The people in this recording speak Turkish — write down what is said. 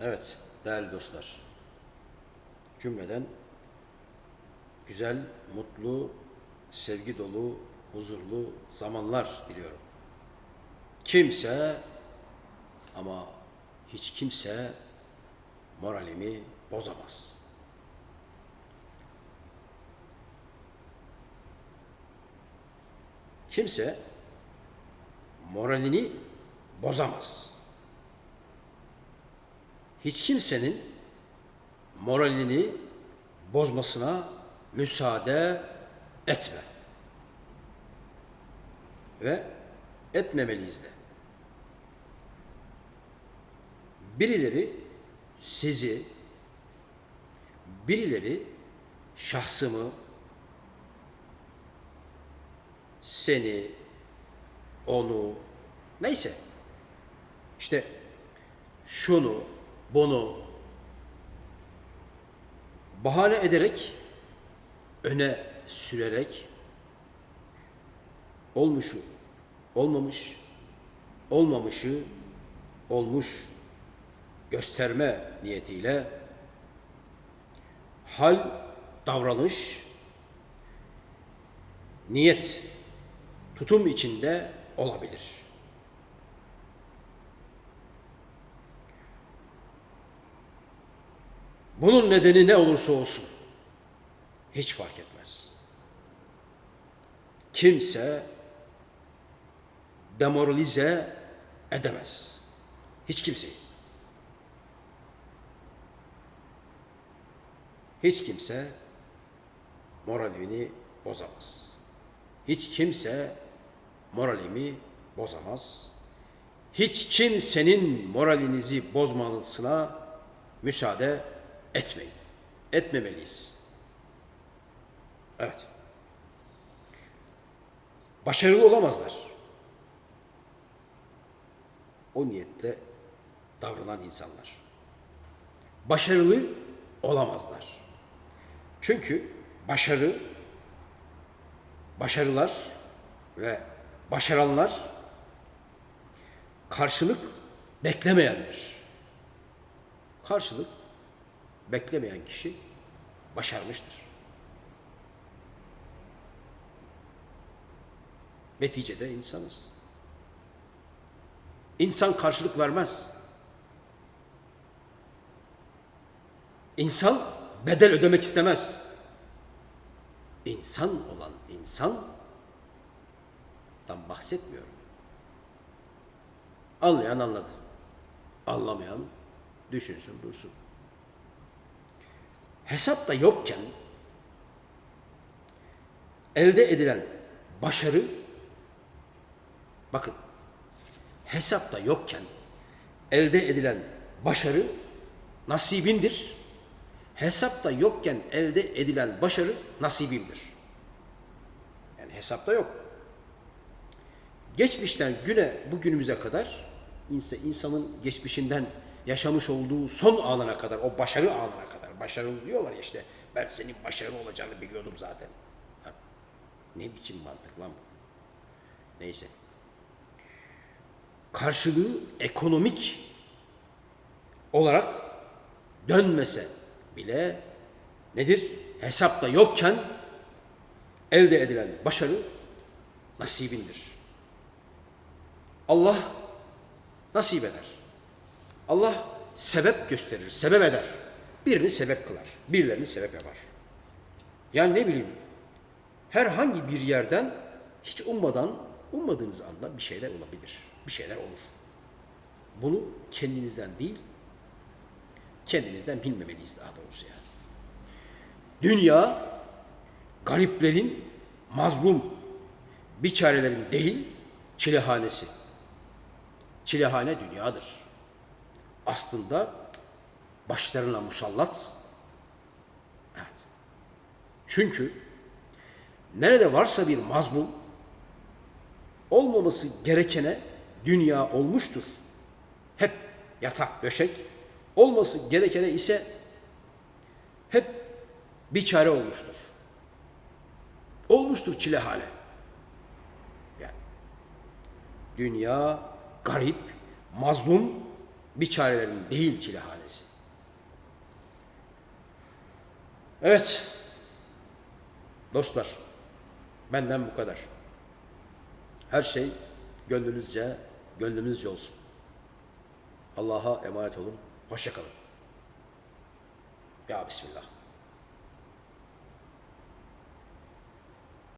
Evet, değerli dostlar. Cümleden güzel, mutlu, sevgi dolu, huzurlu zamanlar diliyorum. Kimse ama hiç kimse moralimi bozamaz. Kimse moralini bozamaz. Hiç kimsenin moralini bozmasına müsaade etme. Ve etmemeliyiz de. Birileri sizi, birileri şahsımı, seni, onu, neyse, işte şunu, bunu bahane ederek, öne sürerek, olmuşu, olmamış, olmamışı, olmuş gösterme niyetiyle hal, davranış, niyet, tutum içinde olabilir. Bunun nedeni ne olursa olsun hiç fark etmez. Kimse demoralize edemez. Hiç kimseyi. Hiç kimse moralini bozamaz. Hiç kimse moralimi bozamaz. Hiç kimsenin moralinizi bozmanısına müsaade etmeyin. Etmemeliyiz. Evet. Başarılı olamazlar. O niyetle davranan insanlar. Başarılı olamazlar. Çünkü başarı, başarılar ve başaranlar karşılık beklemeyendir. Karşılık beklemeyen kişi başarmıştır. Neticede insanız. İnsan karşılık vermez. İnsan bedel ödemek istemez. İnsan olan insandan bahsetmiyorum. Anlayan anladı. Anlamayan düşünsün dursun. Hesap da yokken elde edilen başarı bakın hesap da yokken elde edilen başarı nasibindir. Hesapta yokken elde edilen başarı nasibimdir. Yani hesapta yok. Geçmişten güne bugünümüze kadar insan, insanın geçmişinden yaşamış olduğu son anına kadar, o başarı anına başarılı diyorlar ya işte ben senin başarılı olacağını biliyordum zaten. Lan, ne biçim mantık lan bu? Neyse. Karşılığı ekonomik olarak dönmese bile nedir? Hesapta yokken elde edilen başarı nasibindir. Allah nasip eder. Allah sebep gösterir, sebep eder. Birini sebep kılar, birilerini sebep yapar. Yani ne bileyim, herhangi bir yerden hiç ummadan, ummadığınız anda bir şeyler olabilir, bir şeyler olur. Bunu kendinizden değil, kendinizden bilmemeliyiz daha doğrusu yani. Dünya gariplerin, mazlum, biçarelerin değil, çilehanesi. Çilehane dünyadır. Aslında başlarına musallat. Evet. Çünkü nerede varsa bir mazlum olmaması gerekene dünya olmuştur. Hep yatak, döşek, olması gerekene ise hep bir çare olmuştur. Olmuştur çilehane. Yani dünya garip, mazlum, biçarelerin değil çilehanesi. Evet. Dostlar, benden bu kadar. Her şey gönlünüzce, gönlünüzce olsun. Allah'a emanet olun. Hoşça kalın. Ya Bismillah.